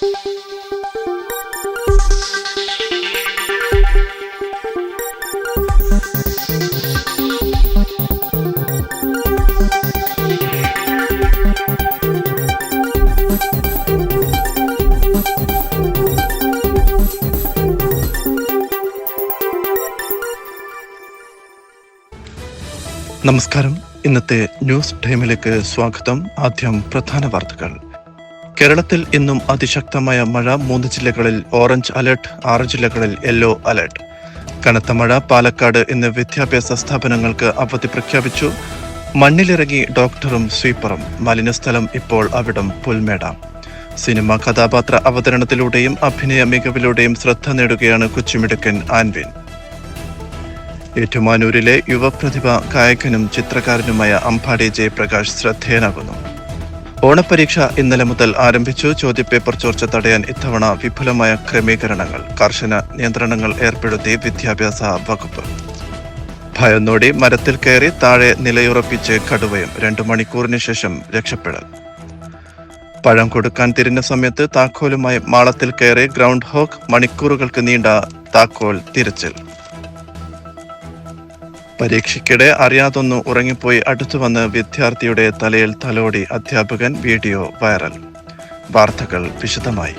നമസ്കാരം. ഇന്നത്തെ ന്യൂസ് ടൈമിലേക്ക് സ്വാഗതം. ആദ്യം പ്രധാന വാർത്തകൾ. കേരളത്തിൽ ഇന്നും അതിശക്തമായ മഴ മൂന്ന് ജില്ലകളിൽ ഓറഞ്ച് അലർട്ട് ആറ് ജില്ലകളിൽ യെല്ലോ അലർട്ട്. കനത്ത മഴ പാലക്കാട് ഇന്ന് വിദ്യാഭ്യാസ സ്ഥാപനങ്ങൾക്ക് അവധി പ്രഖ്യാപിച്ചു. മണ്ണിലിറങ്ങി ഡോക്ടറും സ്വീപ്പറും. മലിനസ്ഥലം ഇപ്പോൾ അവിടം പുൽമേട. സിനിമ കഥാപാത്ര അവതരണത്തിലൂടെയും അഭിനയ മികവിലൂടെയും ശ്രദ്ധ നേടുകയാണ് കൊച്ചുമിടുക്കൻ ആൻവിൻ. ഏറ്റുമാനൂരിലെ യുവപ്രതിഭ ഗായകനും ചിത്രകാരനുമായ അമ്പാടി ജയപ്രകാശ് ശ്രദ്ധേയനാകുന്നു. ഓണപരീക്ഷ ഇന്നലെ മുതൽ ആരംഭിച്ചു. ചോദ്യപേപ്പർ ചോർച്ച തടയാൻ ഇത്തവണ വിപുലമായ ക്രമീകരണങ്ങൾ. കർശന നിയന്ത്രണങ്ങൾ ഏർപ്പെടുത്തി വിദ്യാഭ്യാസ വകുപ്പ്. ഭയന്നോടി മരത്തിൽ കയറി താഴെ നിലയുറപ്പിച്ച് കടുവയും രണ്ടു മണിക്കൂറിന് ശേഷം രക്ഷപ്പെടൽ. പഴം കൊടുക്കാൻ തിരിഞ്ഞ സമയത്ത് താക്കോലുമായി മാളത്തിൽ കയറി ഗ്രൗണ്ട് ഹോക്ക് മണിക്കൂറുകൾക്ക് നീണ്ട താക്കോൽ തിരച്ചിൽ. പരീക്ഷയ്ക്കിടെ അറിയാതൊന്നു ഉറങ്ങിപ്പോയി അടുത്തു വന്ന് വിദ്യാർത്ഥിയുടെ തലയിൽ തലോടി അധ്യാപകൻ വീഡിയോ വൈറൽ. വാർത്തകൾ വിശദമായി.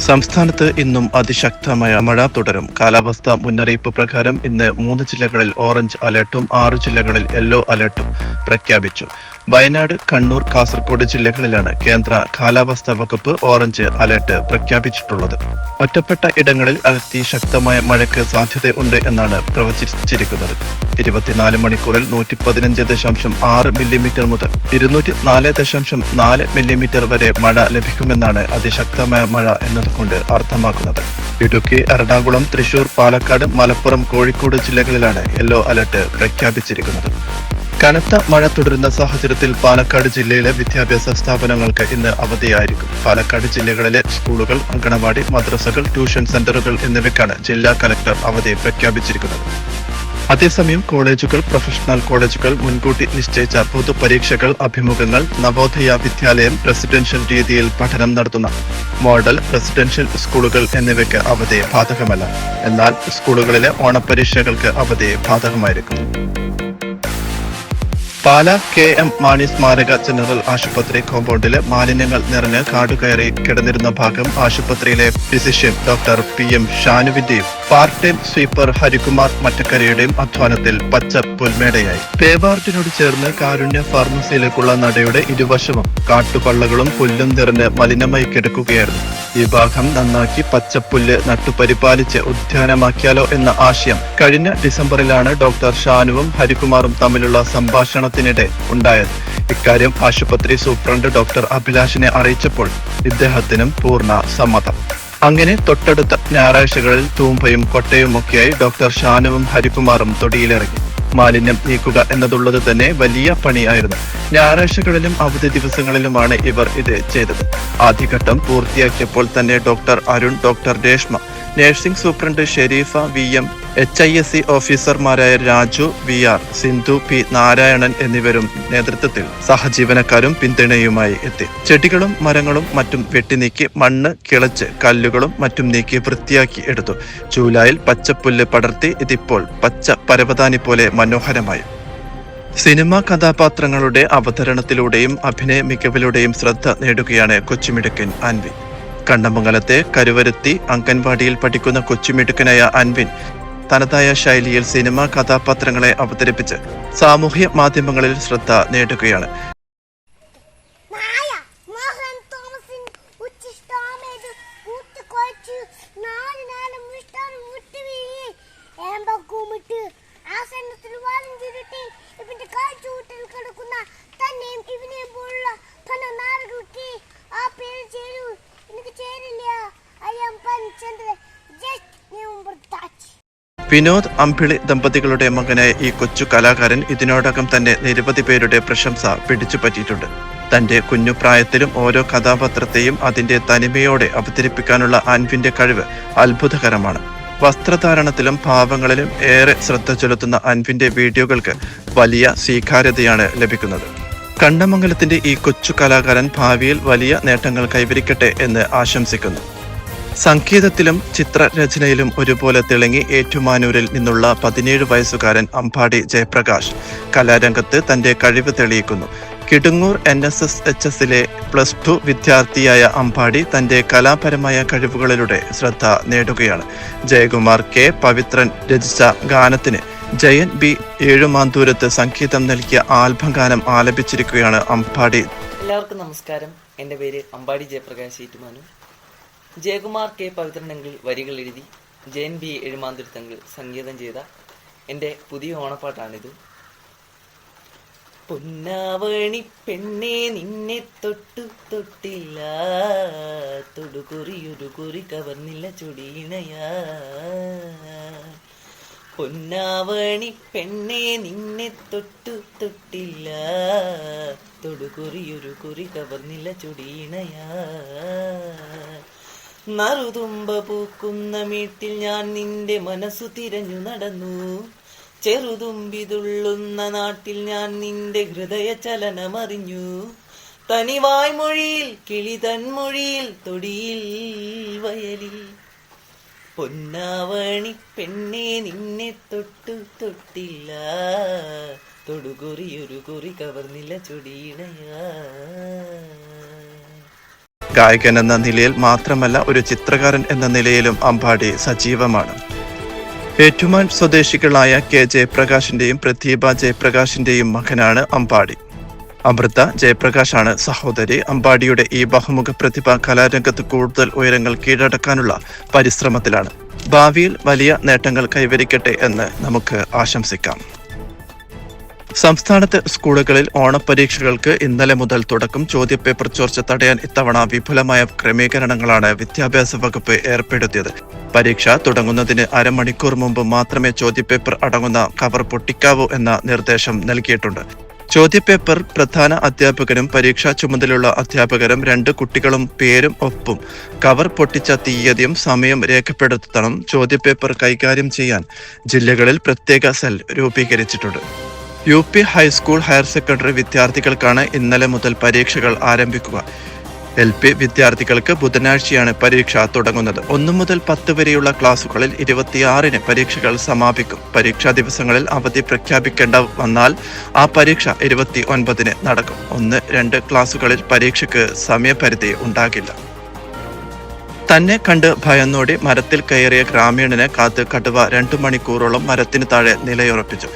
സംസ്ഥാനത്ത് ഇന്നും അതിശക്തമായ മഴ തുടരും. കാലാവസ്ഥാ മുന്നറിയിപ്പ് പ്രകാരം ഇന്ന് മൂന്ന് ജില്ലകളിൽ ഓറഞ്ച് അലർട്ടും ആറ് ജില്ലകളിൽ യെല്ലോ അലർട്ടും പ്രഖ്യാപിച്ചു. വയനാട് കണ്ണൂർ കാസർഗോഡ് ജില്ലകളിലാണ് കേന്ദ്ര കാലാവസ്ഥാ വകുപ്പ് ഓറഞ്ച് അലർട്ട് പ്രഖ്യാപിച്ചിട്ടുള്ളത്. ഒറ്റപ്പെട്ട ഇടങ്ങളിൽ അതിശക്തമായ മഴയ്ക്ക് സാധ്യതയുണ്ട് എന്നാണ് പ്രവചിച്ചിരിക്കുന്നത്. ഇരുപത്തിനാല് മണിക്കൂറിൽ നൂറ്റി പതിനഞ്ച് ദശാംശം ആറ് മില്ലിമീറ്റർ മുതൽ ഇരുന്നൂറ്റി നാല് ദശാംശം നാല് മില്ലിമീറ്റർ വരെ മഴ ലഭിക്കുമെന്നാണ് അതിശക്തമായ മഴ എന്നതുകൊണ്ട് അർത്ഥമാക്കുന്നത്. ഇടുക്കി എറണാകുളം തൃശൂർ പാലക്കാട് മലപ്പുറം കോഴിക്കോട് ജില്ലകളിലാണ് യെല്ലോ അലർട്ട് പ്രഖ്യാപിച്ചിരിക്കുന്നത്. കനത്ത മഴ തുടരുന്ന സാഹചര്യത്തിൽ പാലക്കാട് ജില്ലയിലെ വിദ്യാഭ്യാസ സ്ഥാപനങ്ങൾക്ക് ഇന്ന് അവധിയായിരിക്കും. പാലക്കാട് ജില്ലകളിലെ സ്കൂളുകൾ അങ്കണവാടി മദ്രസകൾ ട്യൂഷൻ സെന്ററുകൾ എന്നിവയ്ക്കാണ് ജില്ലാ കലക്ടർ അവധി പ്രഖ്യാപിച്ചിരിക്കുന്നത്. അതേസമയം കോളേജുകൾ പ്രൊഫഷണൽ കോളേജുകൾ മുൻകൂട്ടി നിശ്ചയിച്ച പൊതുപരീക്ഷകൾ അഭിമുഖങ്ങൾ നവോദയ വിദ്യാലയം റെസിഡൻഷ്യൽ രീതിയിൽ പഠനം നടത്തുന്ന മോഡൽ റെസിഡൻഷ്യൽ സ്കൂളുകൾ എന്നിവയ്ക്ക് അവധി ബാധകമല്ല. എന്നാൽ സ്കൂളുകളിലെ ഓണപരീക്ഷകൾക്ക് അവധി ബാധകമായിരിക്കും. പാല കെ എം മാണി സ്മാരക ജനറൽ ആശുപത്രി കോമ്പൗണ്ടിലെ മാലിന്യങ്ങൾ നിറഞ്ഞ് കാടുകയറി കിടന്നിരുന്ന ഭാഗം ആശുപത്രിയിലെ ഫിസിഷ്യൻ ഡോക്ടർ പി എം ഷാനുവിന്റെയും പാർട്ട് ടൈം സ്വീപ്പർ ഹരികുമാർ മറ്റക്കരയുടെയും അധ്വാനത്തിൽ പച്ച പുൽമേടയായി. പേവാർട്ടിനോട് ചേർന്ന് കാരുണ്യ ഫാർമസിയിലേക്കുള്ള നടയുടെ ഇരുവശവും കാട്ടുപള്ളകളും പുല്ലും നിറഞ്ഞ് മലിനമായി കിടക്കുകയായിരുന്നു ഈ ഭാഗം നന്നാക്കി പച്ചപ്പുല്ല് നട്ടുപരിപാലിച്ച് ഉദ്യാനമാക്കിയാലോ എന്ന ആശയം കഴിഞ്ഞ ഡിസംബറിലാണ് ഡോക്ടർ ഷാനുവും ഹരികുമാറും തമ്മിലുള്ള സംഭാഷണത്തിനിടെ ഉണ്ടായത്. ഇക്കാര്യം ആശുപത്രി സൂപ്രണ്ട് ഡോക്ടർ അഭിലാഷിനെ അറിയിച്ചപ്പോൾ ഇദ്ദേഹത്തിനും പൂർണ സമ്മതം. അങ്ങനെ തൊട്ടടുത്ത ഞായറാഴ്ചകളിൽ തൂമ്പയും കൊട്ടയും ഒക്കെയായി ഡോക്ടർ ഷാനുവും ഹരികുമാറും തൊടിയിലിറങ്ങി. മാലിന്യം നീക്കുക എന്നതുള്ളത് തന്നെ വലിയ പണിയായിരുന്നു. ഞായറാഴ്ചകളിലും അവധി ദിവസങ്ങളിലുമാണ് ഇവർ ഇത് ചെയ്തത്. ആദ്യഘട്ടം പൂർത്തിയാക്കിയപ്പോൾ തന്നെ doctor Arun doctor Reshma nursing superintendent Sherifa V M H I S C ഓഫീസർമാരായ Raju V R Sindhu P Narayanan എന്നിവരും നേതൃത്വത്തിൽ സഹജീവനക്കാരും പിന്തുണയുമായി എത്തി. ചെടികളും മരങ്ങളും മറ്റും വെട്ടിനീക്കി മണ്ണ് കിളച്ച് കല്ലുകളും മറ്റും നീക്കി വൃത്തിയാക്കി എടുത്തു. ജൂലൈയിൽ പച്ചപ്പുല്ല് പടർത്തി ഇതിപ്പോൾ പച്ച പരവതാനി പോലെ മനോഹരമായി. സിനിമാ കഥാപാത്രങ്ങളുടെ അവതരണത്തിലൂടെയും അഭിനയ മികവിലൂടെയും ശ്രദ്ധ നേടുകയാണ് കൊച്ചുമിടുക്കൻ അൻവി കണ്ണമംഗലത്തെ കരുവരുത്തി അംഗൻവാടിയിൽ പഠിക്കുന്ന കൊച്ചുമിടുക്കനായ അൻവിൻ തനതായ ശൈലിയിൽ സിനിമ കഥാപാത്രങ്ങളെ അവതരിപ്പിച്ച് സാമൂഹ്യ മാധ്യമങ്ങളിൽ ശ്രദ്ധ നേടുകയാണ്. വിനോദ് അമ്പിളി ദമ്പതികളുടെ മകനായ ഈ കൊച്ചു കലാകാരൻ ഇതിനോടകം തന്നെ നിരവധി പേരുടെ പ്രശംസ പിടിച്ചുപറ്റിയിട്ടുണ്ട്. തന്റെ കുഞ്ഞു പ്രായത്തിലും ഓരോ കഥാപാത്രത്തെയും അതിന്റെ തനിമയോടെ അവതരിപ്പിക്കാനുള്ള അൻവിന്റെ കഴിവ് അത്ഭുതകരമാണ്. വസ്ത്രധാരണത്തിലും ഭാവങ്ങളിലും ഏറെ ശ്രദ്ധ ചെലുത്തുന്ന അൻവിന്റെ വീഡിയോകൾക്ക് വലിയ സ്വീകാര്യതയാണ് ലഭിക്കുന്നത്. കണ്ണമംഗലത്തിന്റെ ഈ കൊച്ചു കലാകാരൻ ഭാവിയിൽ വലിയ നേട്ടങ്ങൾ കൈവരിക്കട്ടെ എന്ന് ആശംസിക്കുന്നു. സംഗീതത്തിലും ചിത്രരചനയിലും ഒരുപോലെ തിളങ്ങി ഏറ്റുമാനൂരിൽ നിന്നുള്ള പതിനേഴ് വയസ്സുകാരൻ അമ്പാടി ജയപ്രകാശ് കലാരംഗത്ത് തന്റെ കഴിവ് തെളിയിക്കുന്നു. Kidangoor N S S H എസിലെ പ്ലസ് ടു വിദ്യാർത്ഥിയായ അമ്പാടി തന്റെ കലാപരമായ കഴിവുകളിലൂടെ ശ്രദ്ധ നേടുകയാണ്. ജയകുമാർ കെ. പവിത്രൻ രചിച്ച ഗാനത്തിന് ജയൻ ബി. ഏഴുമാന്തൂരത്ത് സംഗീതം നൽകിയ ആൽബം ഗാനം ആലപിച്ചിരിക്കുകയാണ് അമ്പാടി. എല്ലാവർക്കും നമസ്കാരം. എന്റെ പേര് അമ്പാടി ജയപ്രകാശ് ഏറ്റുമാനു ജയകുമാർ കെ പവിത്രനെങ്കിൽ വരികൾ എഴുതി ജയൻ ബി എഴുമാന്തുരുത്തങ്ങൾ സംഗീതം ചെയ്ത എന്റെ പുതിയ ഓണപ്പാട്ടാണിത്. പൊന്നാവണി പെണ്ണെ നിന്നെ തൊട്ടു തൊട്ടില്ല. തൊടുകുറിയൊരു കുറി കവർന്നില്ല ചൊടിയിണയാ. പൊന്നാവണി പെണ്ണെ നിന്നെ തൊട്ടു തൊട്ടില്ല. തൊടുകുറിയൊരു കുറി കവർന്നില്ല ചൊടിയിണയാ. നറുതുമ്പ പൂക്കുന്ന വീട്ടിൽ ഞാൻ നിന്റെ മനസ്സു തിരഞ്ഞു നടന്നു. ചെറുതുമ്പിതുള്ളുന്ന നാട്ടിൽ ഞാൻ നിന്റെ ഹൃദയ ചലനമറിഞ്ഞു. തനിവായ് മൊഴിയിൽ കിളി തൻമൊഴിയിൽ തൊടിയിൽ വയലിൽ. പൊന്നാവണി പെണ്ണെ നിന്നെ തൊട്ടു തൊട്ടില്ല. തൊടുകുറിയൊരു കുറി കവർന്നില്ല ചൊടിയിണയാ ഗായകൻ എന്ന നിലയിൽ മാത്രമല്ല ഒരു ചിത്രകാരൻ എന്ന നിലയിലും അമ്പാടി സജീവമാണ്. ഏറ്റുമാൻ സ്വദേശികളായ കെ ജയപ്രകാശിന്റെയും പ്രതിഭ ജയപ്രകാശിന്റെയും മകനാണ് അമ്പാടി. അമൃത ജയപ്രകാശാണ് സഹോദരി. അമ്പാടിയുടെ ഈ ബഹുമുഖ പ്രതിഭ കലാരംഗത്ത് കൂടുതൽ ഉയരങ്ങൾ കീഴടക്കാനുള്ള പരിശ്രമത്തിലാണ്. ഭാവിയിൽ വലിയ നേട്ടങ്ങൾ കൈവരിക്കട്ടെ എന്ന് നമുക്ക് ആശംസിക്കാം. സംസ്ഥാനത്ത് സ്കൂളുകളിൽ ഓണപ്പരീക്ഷകൾക്ക് ഇന്നലെ മുതൽ തുടക്കം ചോദ്യപേപ്പർ ചോർച്ച തടയാൻ ഇത്തവണ വിപുലമായ ക്രമീകരണങ്ങളാണ് വിദ്യാഭ്യാസ വകുപ്പ് ഏർപ്പെടുത്തിയത്. പരീക്ഷ തുടങ്ങുന്നതിന് അരമണിക്കൂർ മുമ്പ് മാത്രമേ ചോദ്യപേപ്പർ അടങ്ങുന്ന കവർ പൊട്ടിക്കാവൂ എന്ന നിർദ്ദേശം നൽകിയിട്ടുണ്ട്. ചോദ്യപേപ്പർ പ്രധാന അധ്യാപകനും പരീക്ഷാ ചുമതലയുള്ള അധ്യാപകരും രണ്ട് കുട്ടികളും പേരും ഒപ്പും കവർ പൊട്ടിച്ച തീയതിയും സമയം രേഖപ്പെടുത്തണം ചോദ്യപേപ്പർ കൈകാര്യം ചെയ്യാൻ ജില്ലകളിൽ പ്രത്യേക സെൽ രൂപീകരിച്ചിട്ടുണ്ട്. U P high school higher secondary വിദ്യാർത്ഥികൾക്കാണ് ഇന്നലെ മുതൽ പരീക്ഷകൾ ആരംഭിക്കുക. എൽ പി വിദ്യാർത്ഥികൾക്ക് ബുധനാഴ്ചയാണ് പരീക്ഷ തുടങ്ങുന്നത്. ഒന്നു മുതൽ പത്ത് വരെയുള്ള ക്ലാസുകളിൽ ഇരുപത്തിയാറിന് പരീക്ഷകൾ സമാപിക്കും. പരീക്ഷാ ദിവസങ്ങളിൽ അവധി പ്രഖ്യാപിക്കേണ്ട വന്നാൽ ആ പരീക്ഷ ഇരുപത്തി ഒൻപതിന് നടക്കും. ഒന്ന് രണ്ട് ക്ലാസുകളിൽ പരീക്ഷയ്ക്ക് സമയപരിധി ഉണ്ടാകില്ല. തന്നെ കണ്ട് ഭയന്നോടി മരത്തിൽ കയറിയ ഗ്രാമീണനെ കാത്ത് കടുവ രണ്ടു മണിക്കൂറോളം മരത്തിന് താഴെ നിലയുറപ്പിച്ചു.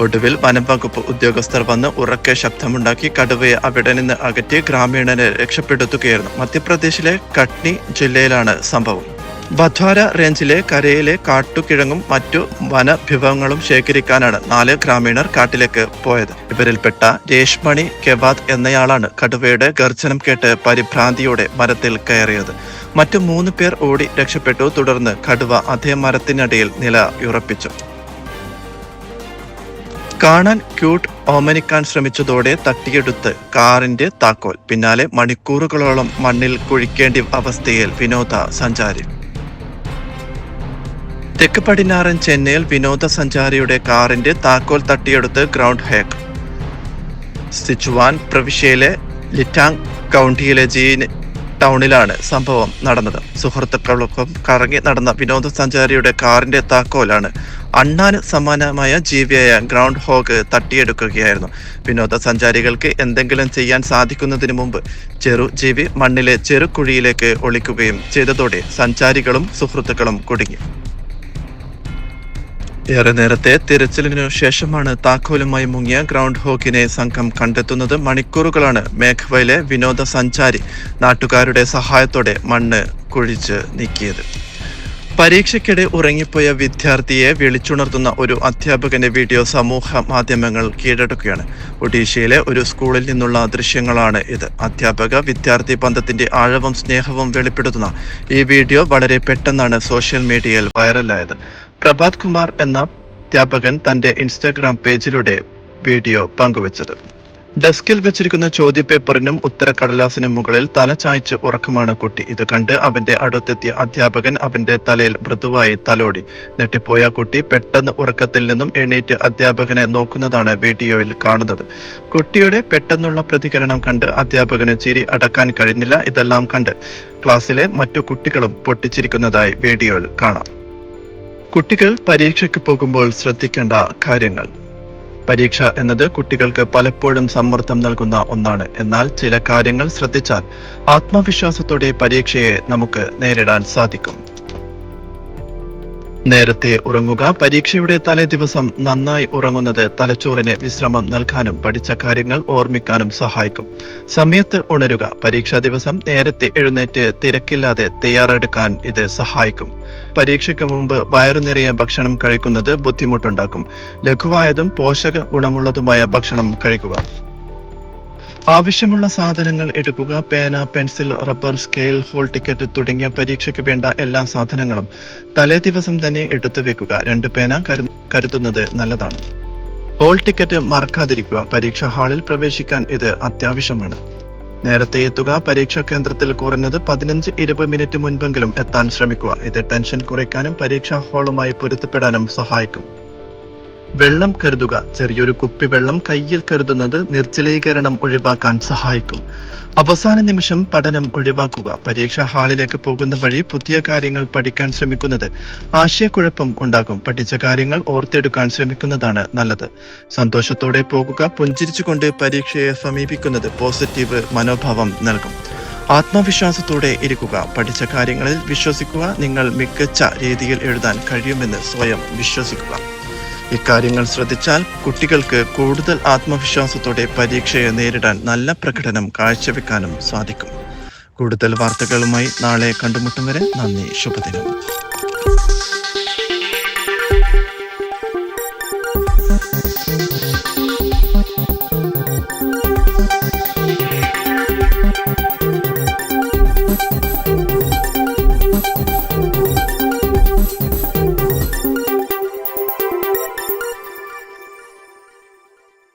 ഒടുവിൽ വനം വകുപ്പ് ഉദ്യോഗസ്ഥർ വന്ന് ഉറക്കെ ശബ്ദമുണ്ടാക്കി കടുവയെ അവിടെ നിന്ന് അകറ്റി ഗ്രാമീണനെ രക്ഷപ്പെടുത്തുകയായിരുന്നു. മധ്യപ്രദേശിലെ കട്നി ജില്ലയിലാണ് സംഭവം. ബധ്വാര റേഞ്ചിലെ കരയിലെ കാട്ടുകിഴങ്ങും മറ്റു വനവിഭവങ്ങളും ശേഖരിക്കാനാണ് നാല് ഗ്രാമീണർ കാട്ടിലേക്ക് പോയത്. ഇവരിൽപ്പെട്ട രേഷ്മണി കെവാദ് എന്നയാളാണ് കടുവയുടെ ഗർജനം കേട്ട് പരിഭ്രാന്തിയോടെ മരത്തിൽ കയറിയത്. മറ്റു മൂന്ന് പേർ ഓടി രക്ഷപ്പെട്ടു. തുടർന്ന് കടുവ അതേ മരത്തിനടിയിൽ നിലയുറപ്പിച്ചു കാണാൻ ക്യൂട്ട് ഓമനിക്കാൻ ശ്രമിച്ചതോടെ തട്ടിയെടുത്ത് കാറിന്റെ താക്കോൽ. പിന്നാലെ മണിക്കൂറുകളോളം മണ്ണിൽ കുഴിക്കേണ്ട അവസ്ഥയിൽ വിനോദ സഞ്ചാരി. തെക്ക് പടിഞ്ഞാറൻ ചെന്നൈയിൽ വിനോദസഞ്ചാരിയുടെ കാറിന്റെ താക്കോൽ തട്ടിയെടുത്ത് ഗ്രൗണ്ട് ഹേക്ക്. സിച്ചുവാൻ പ്രവിശ്യയിലെ ലിറ്റാങ് കൗണ്ടിയിലെ ജീൻ ടൗണിലാണ് സംഭവം നടന്നത്. സുഹൃത്തുക്കൾക്കൊപ്പം കറങ്ങി നടന്ന വിനോദസഞ്ചാരിയുടെ കാറിന്റെ താക്കോലാണ് അണ്ണാന് സമാനമായ ജീവിയായ ഗ്രൗണ്ട് ഹോഗ് തട്ടിയെടുക്കുകയായിരുന്നു. വിനോദസഞ്ചാരികൾക്ക് എന്തെങ്കിലും ചെയ്യാൻ സാധിക്കുന്നതിന് മുമ്പ് ചെറു ജീവി മണ്ണിലെ ചെറുകുഴിയിലേക്ക് ഒളിക്കുകയും ചെയ്തതോടെ സഞ്ചാരികളും സുഹൃത്തുക്കളും കുടുങ്ങി. ഏറെ നേരത്തെ തിരച്ചിലിനു ശേഷമാണ് താക്കോലുമായി മുങ്ങിയ ഗ്രൗണ്ട് ഹോക്കിനെ സംഘം കണ്ടെത്തുന്നത്. മണിക്കൂറുകളാണ് മേഘവയിലെ വിനോദസഞ്ചാരി നാട്ടുകാരുടെ സഹായത്തോടെ മണ്ണ് കുഴിച്ച് നീക്കിയത്. പരീക്ഷയ്ക്കിടെ ഉറങ്ങിപ്പോയ വിദ്യാർത്ഥിയെ വിളിച്ചുണർത്തുന്ന ഒരു അധ്യാപകന്റെ വീഡിയോ സമൂഹ മാധ്യമങ്ങൾ കീഴടക്കുകയാണ്. ഒഡീഷയിലെ ഒരു സ്കൂളിൽ നിന്നുള്ള ദൃശ്യങ്ങളാണ് ഇത്. അധ്യാപക വിദ്യാർത്ഥി ബന്ധത്തിന്റെ ആഴവും സ്നേഹവും വെളിപ്പെടുത്തുന്ന ഈ വീഡിയോ വളരെ പെട്ടെന്നാണ് സോഷ്യൽ മീഡിയയിൽ വൈറലായത്. പ്രഭാത് കുമാർ എന്ന അധ്യാപകൻ തന്റെ ഇൻസ്റ്റാഗ്രാം പേജിലൂടെ വീഡിയോ പങ്കുവച്ചത്. ഡെസ്കിൽ വെച്ചിരിക്കുന്ന ചോദ്യപേപ്പറിനും ഉത്തരക്കടലാസിനും മുകളിൽ തല ചായ്ച്ച് ഉറക്കമാണ് കുട്ടി. ഇത് കണ്ട് അവന്റെ അടുത്തെത്തിയ അധ്യാപകൻ അവന്റെ തലയിൽ മൃദുവായി തലോടി. നെട്ടിപ്പോയ കുട്ടി പെട്ടെന്ന് ഉറക്കത്തിൽ നിന്നും എണീറ്റ് അധ്യാപകനെ നോക്കുന്നതാണ് വീഡിയോയിൽ കാണുന്നത്. കുട്ടിയുടെ പെട്ടെന്നുള്ള പ്രതികരണം കണ്ട് അധ്യാപകന് ചിരി അടക്കാൻ കഴിഞ്ഞില്ല. ഇതെല്ലാം കണ്ട് ക്ലാസ്സിലെ മറ്റു കുട്ടികളും പൊട്ടിച്ചിരിക്കുന്നതായി വീഡിയോയിൽ കാണാം. കുട്ടികൾ പരീക്ഷയ്ക്ക് പോകുമ്പോൾ ശ്രദ്ധിക്കേണ്ട കാര്യങ്ങൾ. പരീക്ഷ എന്നത് കുട്ടികൾക്ക് പലപ്പോഴും സമ്മർദ്ദം നൽകുന്ന ഒന്നാണ്. എന്നാൽ ചില കാര്യങ്ങൾ ശ്രദ്ധിച്ചാൽ ആത്മവിശ്വാസത്തോടെ പരീക്ഷയെ നമുക്ക് നേരിടാൻ സാധിക്കും. നേരത്തെ ഉറങ്ങുക. പരീക്ഷയുടെ തലേ ദിവസം നന്നായി ഉറങ്ങുന്നത് തലച്ചോറിന് വിശ്രമം നൽകാനും പഠിച്ച കാര്യങ്ങൾ ഓർമ്മിക്കാനും സഹായിക്കും. സമയത്ത് ഉണരുക. പരീക്ഷാ ദിവസം നേരത്തെ എഴുന്നേറ്റ് തിരക്കില്ലാതെ തയ്യാറെടുക്കാൻ ഇത് സഹായിക്കും. പരീക്ഷയ്ക്ക് മുമ്പ് വയറു നിറയെ ഭക്ഷണം കഴിക്കുന്നത് ബുദ്ധിമുട്ടുണ്ടാക്കും. ലഘുവായതും പോഷക ഗുണമുള്ളതുമായ ഭക്ഷണം കഴിക്കുക. ആവശ്യമുള്ള സാധനങ്ങൾ എടുക്കുക പേന pencil rubber scale hall ticket തുടങ്ങിയ പരീക്ഷയ്ക്ക് വേണ്ട എല്ലാ സാധനങ്ങളും തലേ ദിവസം തന്നെ എടുത്തു വെക്കുക. രണ്ട് പേന കരുതുന്നത് നല്ലതാണ്. ഹോൾ ടിക്കറ്റ് മറക്കാതിരിക്കുക. പരീക്ഷാ ഹാളിൽ പ്രവേശിക്കാൻ ഇത് അത്യാവശ്യമാണ്. നേരത്തെ എത്തുക. പരീക്ഷാ കേന്ദ്രത്തിൽ കുറഞ്ഞത് പതിനഞ്ച് ഇരുപത് മിനിറ്റ് മുൻപെങ്കിലും എത്താൻ ശ്രമിക്കുക. ഇത് ടെൻഷൻ കുറയ്ക്കാനും പരീക്ഷാ ഹാളുമായി പൊരുത്തപ്പെടാനും സഹായിക്കും. വെള്ളം കരുതുക. ചെറിയൊരു കുപ്പി വെള്ളം കയ്യിൽ കരുതുന്നത് നിർജലീകരണം ഒഴിവാക്കാൻ സഹായിക്കും. അവസാന നിമിഷം പഠനം ഒഴിവാക്കുക. പരീക്ഷാ ഹാളിലേക്ക് പോകുന്ന വഴി പുതിയ കാര്യങ്ങൾ പഠിക്കാൻ ശ്രമിക്കുന്നത് ആശയക്കുഴപ്പം ഉണ്ടാകും പഠിച്ച കാര്യങ്ങൾ ഓർത്തെടുക്കാൻ ശ്രമിക്കുന്നതാണ് നല്ലത്. സന്തോഷത്തോടെ പോകുക പുഞ്ചിരിച്ചുകൊണ്ട് പരീക്ഷയെ സമീപിക്കുന്നത് പോസിറ്റീവ് മനോഭാവം നൽകും. ആത്മവിശ്വാസത്തോടെ ഇരിക്കുക. പഠിച്ച കാര്യങ്ങളിൽ വിശ്വസിക്കുക. നിങ്ങൾ മികച്ച രീതിയിൽ എഴുതാൻ കഴിയുമെന്ന് സ്വയം വിശ്വസിക്കുക. ഇക്കാര്യങ്ങൾ ശ്രദ്ധിച്ചാൽ കുട്ടികൾക്ക് കൂടുതൽ ആത്മവിശ്വാസത്തോടെ പരീക്ഷയെ നേരിടാൻ നല്ല പ്രകടനം കാഴ്ചവെക്കാനും സാധിക്കും. കൂടുതൽ വാർത്തകളുമായി നാളെ കണ്ടുമുട്ടും വരെ നന്ദി ശുഭദിനം.